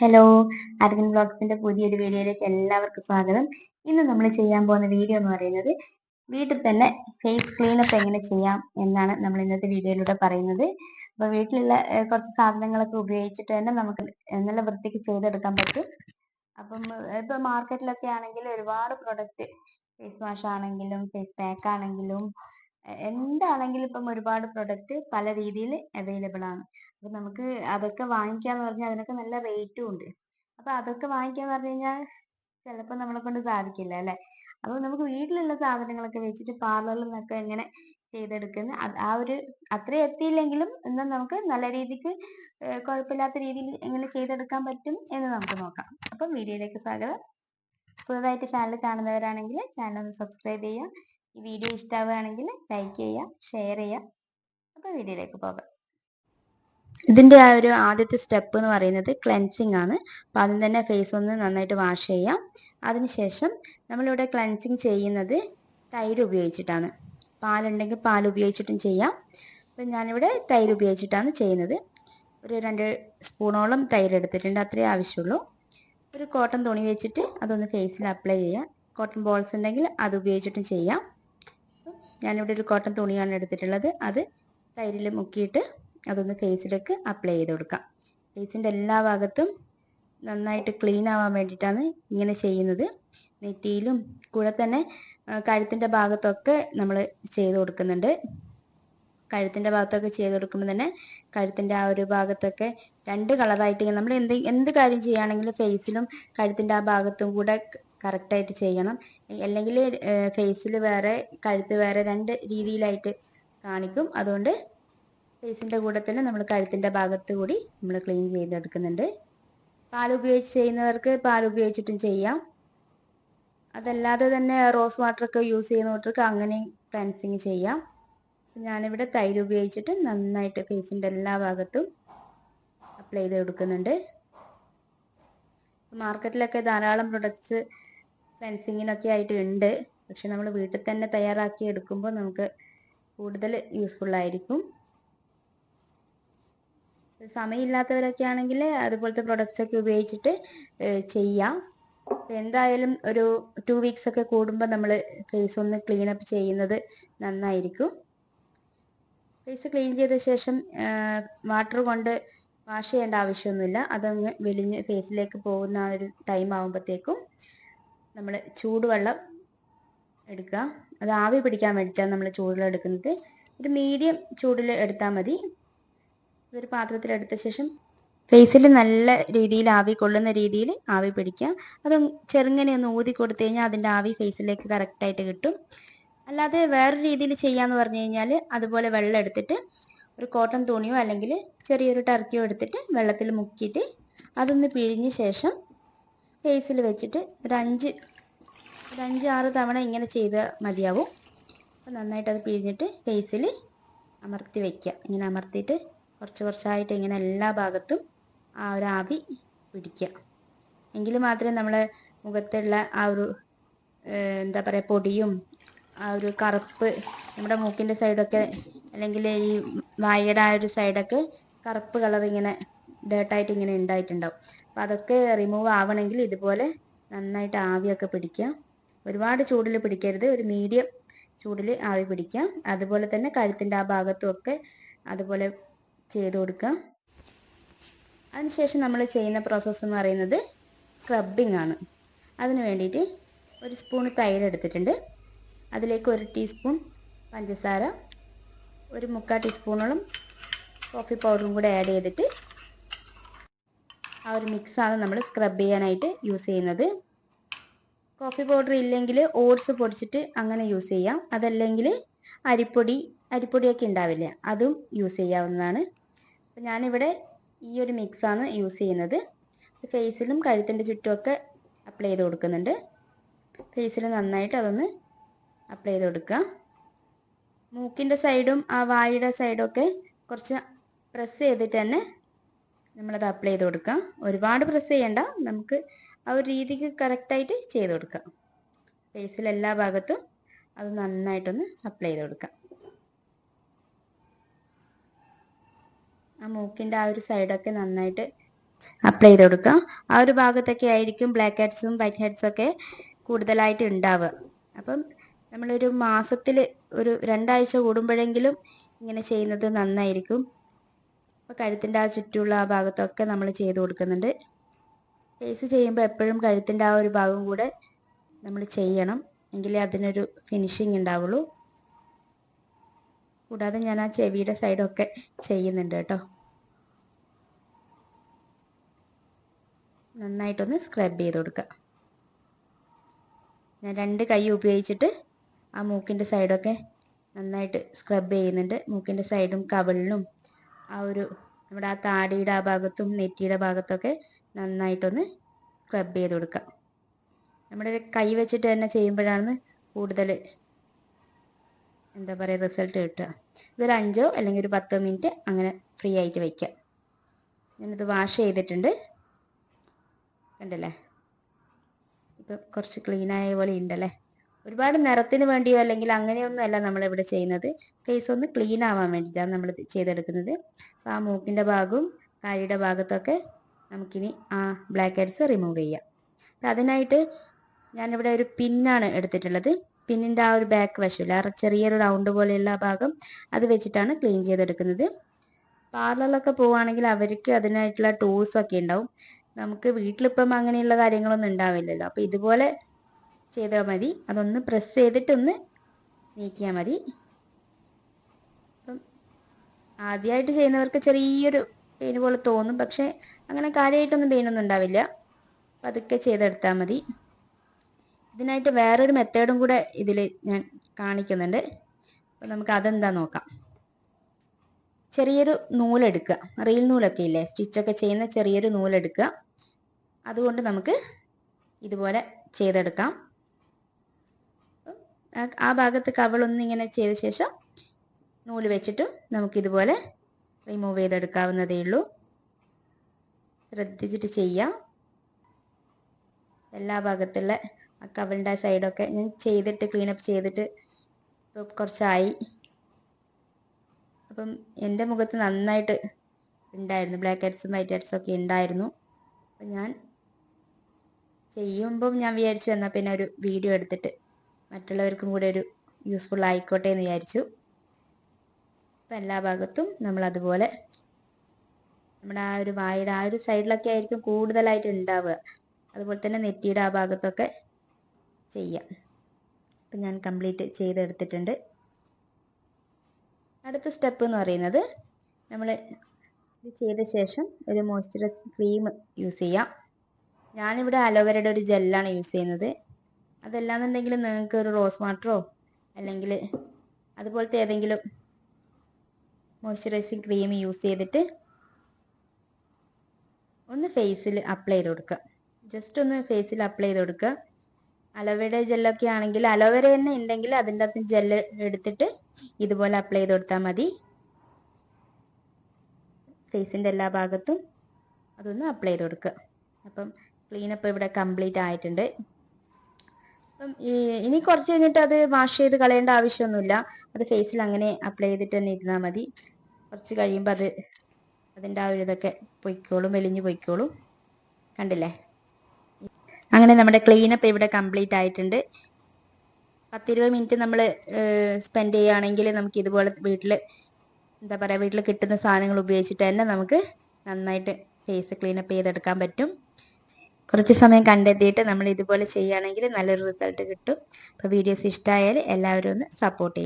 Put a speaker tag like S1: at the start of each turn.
S1: hello Aravind ബ്ലോഗ്സിന്റെ പുതിയൊരു വീഡിയോയിലേക്ക് എല്ലാവർക്കും സ്വാഗതം ഇന്ന് നമ്മൾ ചെയ്യാൻ പോകുന്ന വീഡിയോ എന്ന് പറയുന്നത് വീട്ടിൽ തന്നെ ഫേസ് ക്ലീനപ്പ് എങ്ങനെ ചെയ്യാം എന്നാണ് നമ്മൾ ഇന്നത്തെ വീഡിയോയിലൂടെ പറയുന്നത് അപ്പൊ വീട്ടിലുള്ള കുറച്ച് സാധനങ്ങളൊക്കെ ഉപയോഗിച്ചിട്ട് തന്നെ നമുക്ക് നല്ല വൃത്തിക്ക് ചെയ്തെടുക്കാൻ പറ്റും അപ്പം ഇപ്പൊ മാർക്കറ്റിലൊക്കെ ആണെങ്കിൽ ഒരുപാട് പ്രൊഡക്റ്റ് ഫേസ് വാഷ് ആണെങ്കിലും ഫേസ് പാക്ക് ആണെങ്കിലും എന്താണെങ്കിലും ഇപ്പം ഒരുപാട് പ്രൊഡക്റ്റ് പല രീതിയിൽ അവൈലബിൾ ആണ് അപ്പൊ നമുക്ക് അതൊക്കെ വാങ്ങിക്കാന്ന് പറഞ്ഞാൽ അതിനൊക്കെ നല്ല റേറ്റും ഉണ്ട് അപ്പൊ അതൊക്കെ വാങ്ങിക്കാന്ന് പറഞ്ഞു കഴിഞ്ഞാൽ ചിലപ്പോൾ നമ്മളെ കൊണ്ട് സാധിക്കില്ല അല്ലെ അപ്പൊ നമുക്ക് വീട്ടിലുള്ള സാധനങ്ങളൊക്കെ വെച്ചിട്ട് പാർലറിൽ നിന്നൊക്കെ എങ്ങനെ ചെയ്തെടുക്കുന്ന ആ ഒരു അത്ര എത്തിയില്ലെങ്കിലും എന്നാൽ നമുക്ക് നല്ല രീതിക്ക് കുഴപ്പമില്ലാത്ത രീതിയിൽ എങ്ങനെ ചെയ്തെടുക്കാൻ പറ്റും എന്ന് നമുക്ക് നോക്കാം അപ്പം വീഡിയോയിലേക്ക് സ്വാഗതം പുതുതായിട്ട് ചാനൽ കാണുന്നവരാണെങ്കിൽ ചാനൽ ഒന്ന് സബ്സ്ക്രൈബ് ചെയ്യുക ഈ വീഡിയോ ഇഷ്ടമാവുകയാണെങ്കിൽ ലൈക്ക് ചെയ്യുക ഷെയർ ചെയ്യുക അപ്പോൾ വീഡിയോയിലേക്ക് പോകാം ഇതിന്റെ ആ ഒരു ആദ്യത്തെ സ്റ്റെപ്പ് എന്ന് പറയുന്നത് ക്ലെൻസിങ് ആണ് അപ്പോൾ ആദ്യം തന്നെ ഫേസ് ഒന്ന് നന്നായിട്ട് വാഷ് ചെയ്യാം അതിനുശേഷം നമ്മളിവിടെ ക്ലെൻസിങ് ചെയ്യുന്നത് തൈര് ഉപയോഗിച്ചിട്ടാണ് പാലുണ്ടെങ്കിൽ പാൽ ഉപയോഗിച്ചിട്ടും ചെയ്യാം അപ്പൊ ഞാനിവിടെ തൈര് ഉപയോഗിച്ചിട്ടാണ് ചെയ്യുന്നത് ഒരു രണ്ട് സ്പൂണോളം തൈര് എടുത്തിട്ടുണ്ട് അത്രേ ആവശ്യമുള്ളൂ ഒരു കോട്ടൺ തുണി വെച്ചിട്ട് അതൊന്ന് ഫേസിൽ അപ്ലൈ ചെയ്യാം കോട്ടൺ ബോൾസ് ഉണ്ടെങ്കിൽ അത് ഉപയോഗിച്ചിട്ടും ചെയ്യാം ഞാനിവിടെ ഒരു കോട്ടൺ തുണിയാണ് എടുത്തിട്ടുള്ളത് അത് തൈരിൽ മുക്കിയിട്ട് അതൊന്ന് ഫേസിലേക്ക് അപ്ലൈ ചെയ്ത് കൊടുക്കാം ഫേസിൻ്റെ എല്ലാ ഭാഗത്തും നന്നായിട്ട് ക്ലീൻ ആവാൻ വേണ്ടിയിട്ടാണ് ഇങ്ങനെ ചെയ്യുന്നത് നെറ്റിയിലും കൂടെ തന്നെ കഴുത്തിൻ്റെ ഭാഗത്തൊക്കെ നമ്മൾ ചെയ്ത് കൊടുക്കുന്നുണ്ട് കഴുത്തിൻ്റെ ഭാഗത്തൊക്കെ ചെയ്ത് കൊടുക്കുമ്പോൾ തന്നെ കഴുത്തിൻ്റെ ആ ഒരു ഭാഗത്തൊക്കെ രണ്ട് കളറായിട്ട് നമ്മൾ എന്ത് എന്ത് കാര്യം ചെയ്യുകയാണെങ്കിലും ഫേസിലും കഴുത്തിൻ്റെ ആ ഭാഗത്തും കൂടെ കറക്റ്റായിട്ട് ചെയ്യണം അല്ലെങ്കിൽ ഫേസിൽ വേറെ കഴുത്ത് വേറെ രണ്ട് രീതിയിലായിട്ട് കാണിക്കും അതുകൊണ്ട് ഫേസിൻ്റെ കൂടെ തന്നെ നമ്മൾ കഴുത്തിന്റെ ഭാഗത്ത് കൂടി നമ്മൾ ക്ലീൻ ചെയ്തെടുക്കുന്നുണ്ട് പാൽ ഉപയോഗിച്ച് ചെയ്യുന്നവർക്ക് പാൽ ഉപയോഗിച്ചിട്ടും ചെയ്യാം അതല്ലാതെ തന്നെ റോസ് വാട്ടർ ഒക്കെ യൂസ് ചെയ്യുന്നവർക്ക് അങ്ങനെ ക്ലൻസിങ് ചെയ്യാം ഞാനിവിടെ തൈര് ഉപയോഗിച്ചിട്ട് നന്നായിട്ട് ഫേസിന്റെ എല്ലാ ഭാഗത്തും അപ്ലൈ ചെയ്ത് കൊടുക്കുന്നുണ്ട് മാർക്കറ്റിലൊക്കെ ധാരാളം പ്രൊഡക്ട്സ് ക്ലൻസിങ്ങിനൊക്കെ ആയിട്ട് ഉണ്ട് പക്ഷെ നമ്മൾ വീട്ടിൽ തന്നെ തയ്യാറാക്കി എടുക്കുമ്പോൾ നമുക്ക് കൂടുതൽ യൂസ്ഫുൾ ആയിരിക്കും സമയമില്ലാത്തവരൊക്കെ ആണെങ്കിൽ അതുപോലത്തെ പ്രൊഡക്ട്സ് ഒക്കെ ഉപയോഗിച്ചിട്ട് ചെയ്യാം എന്തായാലും ഒരു ടു വീക്സ് ഒക്കെ കൂടുമ്പോൾ നമ്മൾ ഫേസ് ഒന്ന് ക്ലീൻ അപ്പ് ചെയ്യുന്നത് നന്നായിരിക്കും ഫേസ് ക്ലീൻ ചെയ്ത ശേഷം വാട്ടർ കൊണ്ട് വാഷ് ചെയ്യേണ്ട ആവശ്യമൊന്നുമില്ല അതങ്ങ് വെളിഞ്ഞ് ഫേസിലേക്ക് പോകുന്ന ആ ഒരു ടൈം ആകുമ്പോഴത്തേക്കും നമ്മൾ ചൂടുവെള്ളം എടുക്കുക അത് ആവി പിടിക്കാൻ വേണ്ടിയിട്ടാണ് നമ്മൾ ചൂടുവെള്ളം എടുക്കുന്നത് ഒരു മീഡിയം ചൂടിൽ എടുത്താൽ മതി ഇതൊരു പാത്രത്തിലെടുത്ത ശേഷം ഫേസിൽ നല്ല രീതിയിൽ ആവി കൊള്ളുന്ന രീതിയിൽ ആവി പിടിക്കുക അത് ചെറുങ്ങനെ ഒന്ന് ഊതി കൊടുത്തു കഴിഞ്ഞാൽ അതിൻ്റെ ആവി ഫേസിലേക്ക് കറക്റ്റായിട്ട് കിട്ടും അല്ലാതെ വേറെ രീതിയിൽ ചെയ്യാന്ന് പറഞ്ഞു കഴിഞ്ഞാൽ അതുപോലെ വെള്ളം എടുത്തിട്ട് ഒരു കോട്ടൺ തുണിയോ അല്ലെങ്കിൽ ചെറിയൊരു ടർക്കിയോ എടുത്തിട്ട് വെള്ളത്തിൽ മുക്കിയിട്ട് അതൊന്ന് പിഴിഞ്ഞ ശേഷം ഫേസിൽ വെച്ചിട്ട് ഒരു അഞ്ച് ഒരു അഞ്ച് ആറ് തവണ ഇങ്ങനെ ചെയ്താൽ മതിയാവും അപ്പോൾ നന്നായിട്ട് അത് പിഴിഞ്ഞിട്ട് ഫേസിൽ അമർത്തി വയ്ക്കുക ഇങ്ങനെ അമർത്തിയിട്ട് കുറച്ച് കുറച്ചായിട്ട് ഇങ്ങനെ എല്ലാ ഭാഗത്തും ആ ഒരു ആവി പിടിക്കുക എങ്കിൽ മാത്രമേ നമ്മളെ മുഖത്തുള്ള ആ ഒരു എന്താ പറയുക പൊടിയും ആ ഒരു കറുപ്പ് നമ്മുടെ മൂക്കിൻ്റെ സൈഡൊക്കെ അല്ലെങ്കിൽ ഈ വായയുടെ ആ ഒരു സൈഡൊക്കെ കറുപ്പ് കളർ ഇങ്ങനെ ആയിട്ട് ഇങ്ങനെ ഉണ്ടായിട്ടുണ്ടാവും അപ്പം അതൊക്കെ റിമൂവ് ആവണമെങ്കിൽ ഇതുപോലെ നന്നായിട്ട് ആവിയൊക്കെ പിടിക്കുക ഒരുപാട് ചൂടിൽ പിടിക്കരുത് ഒരു മീഡിയം ചൂടിൽ ആവി പിടിക്കുക അതുപോലെ തന്നെ കഴുത്തിൻ്റെ ആ ഭാഗത്തും ഒക്കെ അതുപോലെ ചെയ്ത് കൊടുക്കാം അതിനുശേഷം നമ്മൾ ചെയ്യുന്ന പ്രോസസ്സ് എന്ന് പറയുന്നത് സ്ക്രബിംഗ് ആണ് അതിന് വേണ്ടിയിട്ട് ഒരു സ്പൂൺ തൈര് എടുത്തിട്ടുണ്ട് അതിലേക്ക് ഒരു ടീസ്പൂൺ പഞ്ചസാര ഒരു മുക്കാൽ ടീസ്പൂണോളം കോഫി പൗഡറും കൂടെ ആഡ് ചെയ്തിട്ട് ആ ഒരു മിക്സാണ് നമ്മൾ സ്ക്രബ് ചെയ്യാനായിട്ട് യൂസ് ചെയ്യുന്നത് കോഫി പൗഡർ ഇല്ലെങ്കിൽ ഓട്സ് പൊടിച്ചിട്ട് അങ്ങനെ യൂസ് ചെയ്യാം അതല്ലെങ്കിൽ അരിപ്പൊടി അരിപ്പൊടിയൊക്കെ ഉണ്ടാവില്ല അതും യൂസ് ചെയ്യാവുന്നതാണ് അപ്പം ഞാനിവിടെ ഈ ഒരു മിക്സാണ് യൂസ് ചെയ്യുന്നത് ഫേസിലും കഴുത്തിൻ്റെ ചുറ്റുമൊക്കെ അപ്ലൈ ചെയ്ത് കൊടുക്കുന്നുണ്ട് ഫേസിൽ നന്നായിട്ട് അതൊന്ന് അപ്ലൈ ചെയ്ത് കൊടുക്കുക മൂക്കിൻ്റെ സൈഡും ആ വായുടെ സൈഡും ഒക്കെ കുറച്ച് പ്രസ് ചെയ്തിട്ട് തന്നെ നമ്മളത് അപ്ലൈ ചെയ്ത് കൊടുക്കാം ഒരുപാട് പ്രസ് ചെയ്യണ്ട നമുക്ക് ആ ഒരു രീതിക്ക് കറക്റ്റായിട്ട് ചെയ്ത് കൊടുക്കാം ഫേസിൽ എല്ലാ ഭാഗത്തും അത് നന്നായിട്ടൊന്ന് അപ്ലൈ ചെയ്ത് കൊടുക്കാം ആ മൂക്കിന്റെ ആ ഒരു സൈഡൊക്കെ നന്നായിട്ട് അപ്ലൈ ചെയ്ത് കൊടുക്കുക ആ ഒരു ഭാഗത്തൊക്കെ ആയിരിക്കും ബ്ലാക്ക് ഹെഡ്സും വൈറ്റ് ഹെഡ്സും ഒക്കെ കൂടുതലായിട്ട് ഉണ്ടാവുക അപ്പം നമ്മളൊരു മാസത്തിൽ ഒരു രണ്ടാഴ്ച കൂടുമ്പോഴെങ്കിലും ഇങ്ങനെ ചെയ്യുന്നത് നന്നായിരിക്കും അപ്പം കഴുത്തിൻ്റെ ആ ചുറ്റുമുള്ള ആ ഭാഗത്തൊക്കെ നമ്മൾ ചെയ്ത് കൊടുക്കുന്നുണ്ട് ഫേസ് ചെയ്യുമ്പോൾ എപ്പോഴും കഴുത്തിൻ്റെ ആ ഒരു ഭാഗം കൂടെ നമ്മൾ ചെയ്യണം എങ്കിലേ അതിനൊരു ഫിനിഷിങ് ഉണ്ടാവുള്ളൂ കൂടാതെ ഞാൻ ആ ചെവിയുടെ സൈഡൊക്കെ ചെയ്യുന്നുണ്ട് കേട്ടോ നന്നായിട്ടൊന്ന് സ്ക്രബ് ചെയ്ത് കൊടുക്കുക ഞാൻ രണ്ട് കൈ ഉപയോഗിച്ചിട്ട് ആ മൂക്കിൻ്റെ സൈഡൊക്കെ നന്നായിട്ട് സ്ക്രബ് ചെയ്യുന്നുണ്ട് മൂക്കിൻ്റെ സൈഡും കവളിലും ആ ഒരു നമ്മുടെ ആ താടിയുടെ ആ ഭാഗത്തും നെറ്റിയുടെ ഭാഗത്തൊക്കെ നന്നായിട്ടൊന്ന് സ്ക്രബ് ചെയ്ത് കൊടുക്കുക നമ്മുടെ കൈ വെച്ചിട്ട് തന്നെ ചെയ്യുമ്പോഴാണ് കൂടുതൽ എന്താ പറയുക റിസൾട്ട് കിട്ടുക ഇതൊരു അഞ്ചോ അല്ലെങ്കിൽ ഒരു പത്തോ മിനിറ്റ് അങ്ങനെ ഫ്രീ ആയിട്ട് വയ്ക്കുക ഞാനിത് വാഷ് ചെയ്തിട്ടുണ്ട് കണ്ടല്ലേ ഇപ്പം കുറച്ച് ക്ലീനായ പോലെ ഉണ്ടല്ലേ ഒരുപാട് നിറത്തിന് വേണ്ടിയോ അല്ലെങ്കിൽ അങ്ങനെയൊന്നും അല്ല നമ്മളിവിടെ ചെയ്യുന്നത് ഫേസ് ഒന്ന് ക്ലീൻ ആവാൻ വേണ്ടിയിട്ടാണ് നമ്മൾ ചെയ്തെടുക്കുന്നത് അപ്പോൾ ആ മൂക്കിൻ്റെ ഭാഗവും കാഴിയുടെ ഭാഗത്തൊക്കെ നമുക്കിനി ആ ബ്ലാക്ക് ഹെഡ്സ് റിമൂവ് ചെയ്യാം അപ്പം അതിനായിട്ട് ഞാനിവിടെ ഒരു പിന്നാണ് എടുത്തിട്ടുള്ളത് പിന്നിൻ്റെ ആ ഒരു ബാക്ക് വശമില്ല ആ ചെറിയൊരു റൗണ്ട് പോലെയുള്ള ഭാഗം അത് വെച്ചിട്ടാണ് ക്ലീൻ ചെയ്തെടുക്കുന്നത് പാർലറിലൊക്കെ പോവുകയാണെങ്കിൽ അവർക്ക് അതിനായിട്ടുള്ള ടൂൾസ് ഒക്കെ ഉണ്ടാവും നമുക്ക് വീട്ടിലിപ്പം അങ്ങനെയുള്ള കാര്യങ്ങളൊന്നും ഉണ്ടാവില്ലല്ലോ അപ്പോൾ ഇതുപോലെ ചെയ്താൽ മതി അതൊന്ന് പ്രസ് ചെയ്തിട്ടൊന്ന് നീക്കിയാൽ മതി അപ്പം ആദ്യമായിട്ട് ചെയ്യുന്നവർക്ക് ചെറിയൊരു പെയിൻ പോലെ തോന്നും പക്ഷെ അങ്ങനെ കാര്യമായിട്ടൊന്നും പെയിനൊന്നും ഉണ്ടാവില്ല പതുക്കെ ചെയ്തെടുത്താൽ മതി ഇതിനായിട്ട് വേറൊരു മെത്തേഡും കൂടെ ഇതിൽ ഞാൻ കാണിക്കുന്നുണ്ട് അപ്പോൾ നമുക്ക് അതെന്താ നോക്കാം ചെറിയൊരു നൂലെടുക്കുക റീൽ നൂലൊക്കെ ഇല്ലേ സ്റ്റിച്ചൊക്കെ ചെയ്യുന്ന ചെറിയൊരു നൂലെടുക്കുക അതുകൊണ്ട് നമുക്ക് ഇതുപോലെ ചെയ്തെടുക്കാം ആ ഭാഗത്ത് കവൾ ഇങ്ങനെ ചെയ്ത ശേഷം നൂല് വെച്ചിട്ട് നമുക്കിതുപോലെ റിമൂവ് ചെയ്തെടുക്കാവുന്നതേ ഉള്ളൂ ശ്രദ്ധിച്ചിട്ട് ചെയ്യാം എല്ലാ ഭാഗത്തുള്ള ആ കവലിൻ്റെ ആ സൈഡൊക്കെ ഞാൻ ചെയ്തിട്ട് ക്ലീനപ്പ് ചെയ്തിട്ട് ഇപ്പോൾ കുറച്ചായി അപ്പം എൻ്റെ മുഖത്ത് നന്നായിട്ട് ഉണ്ടായിരുന്നു ബ്ലാക്ക് ഹെഡ്സും വൈറ്റ് ഹെഡ്സും ഒക്കെ ഉണ്ടായിരുന്നു അപ്പം ഞാൻ ചെയ്യുമ്പം ഞാൻ വിചാരിച്ചു എന്നാൽ പിന്നെ ഒരു വീഡിയോ എടുത്തിട്ട് മറ്റുള്ളവർക്കും കൂടെ ഒരു യൂസ്ഫുൾ ആയിക്കോട്ടെ എന്ന് വിചാരിച്ചു അപ്പം എല്ലാ ഭാഗത്തും നമ്മൾ അതുപോലെ നമ്മുടെ ആ ഒരു വായുടെ ആ ഒരു സൈഡിലൊക്കെ ആയിരിക്കും കൂടുതലായിട്ട് ഉണ്ടാവുക അതുപോലെ തന്നെ നെറ്റിയുടെ ആ ഭാഗത്തൊക്കെ ചെയ്യാം അപ്പം ഞാൻ കംപ്ലീറ്റ് ചെയ്തെടുത്തിട്ടുണ്ട് അടുത്ത സ്റ്റെപ്പ് എന്ന് പറയുന്നത് നമ്മൾ ഇത് ചെയ്ത ശേഷം ഒരു മോയ്സ്ചറൈസ് ക്രീം യൂസ് ചെയ്യാം ഞാനിവിടെ അലോവേരയുടെ ഒരു ജെല്ലാണ് യൂസ് ചെയ്യുന്നത് അതല്ലാന്നുണ്ടെങ്കിൽ നിങ്ങൾക്ക് ഒരു റോസ് വാട്ടറോ അല്ലെങ്കിൽ അതുപോലത്തെ ഏതെങ്കിലും മോയ്സ്ചറൈസിങ് ക്രീം യൂസ് ചെയ്തിട്ട് ഒന്ന് ഫേസിൽ അപ്ലൈ ചെയ്ത് കൊടുക്കുക ജസ്റ്റ് ഒന്ന് ഫേസിൽ അപ്ലൈ ചെയ്ത് കൊടുക്കുക അലോവേര ജെല്ലൊക്കെ ആണെങ്കിൽ അലോവേര തന്നെ ഉണ്ടെങ്കിൽ അതിൻ്റെ അകത്ത് ജെൽ എടുത്തിട്ട് ഇതുപോലെ അപ്ലൈ ചെയ്ത് കൊടുത്താൽ മതി ഫേസിൻ്റെ എല്ലാ ഭാഗത്തും അതൊന്ന് അപ്ലൈ ചെയ്ത് കൊടുക്കുക അപ്പം ക്ലീനപ്പ് ഇവിടെ കംപ്ലീറ്റ് ആയിട്ടുണ്ട് അപ്പം ഇനി കുറച്ച് കഴിഞ്ഞിട്ട് അത് വാഷ് ചെയ്ത് കളയേണ്ട ആവശ്യമൊന്നുമില്ല അത് ഫേസിൽ അങ്ങനെ അപ്ലൈ ചെയ്തിട്ട് തന്നെ ഇരുന്നാൽ മതി കുറച്ച് കഴിയുമ്പോൾ അത് അതിൻ്റെ ആ ഒരു ഇതൊക്കെ പൊയ്ക്കോളും മെലിഞ്ഞ് പൊയ്ക്കോളും കണ്ടില്ലേ അങ്ങനെ നമ്മുടെ ക്ലീനപ്പ് ഇവിടെ കംപ്ലീറ്റ് ആയിട്ടുണ്ട് പത്തിരുപത് മിനിറ്റ് നമ്മൾ സ്പെൻഡ് ചെയ്യുകയാണെങ്കിൽ നമുക്ക് ഇതുപോലെ വീട്ടിൽ എന്താ പറയുക വീട്ടിൽ കിട്ടുന്ന സാധനങ്ങൾ ഉപയോഗിച്ചിട്ട് തന്നെ നമുക്ക് നന്നായിട്ട് ഫേസ് ക്ലീനപ്പ് ചെയ്തെടുക്കാൻ പറ്റും കുറച്ച് സമയം കണ്ടെത്തിയിട്ട് നമ്മൾ ഇതുപോലെ ചെയ്യുകയാണെങ്കിൽ നല്ലൊരു റിസൾട്ട് കിട്ടും അപ്പോൾ വീഡിയോസ് ഇഷ്ടമായാൽ എല്ലാവരും ഒന്ന് സപ്പോർട്ട് ചെയ്യും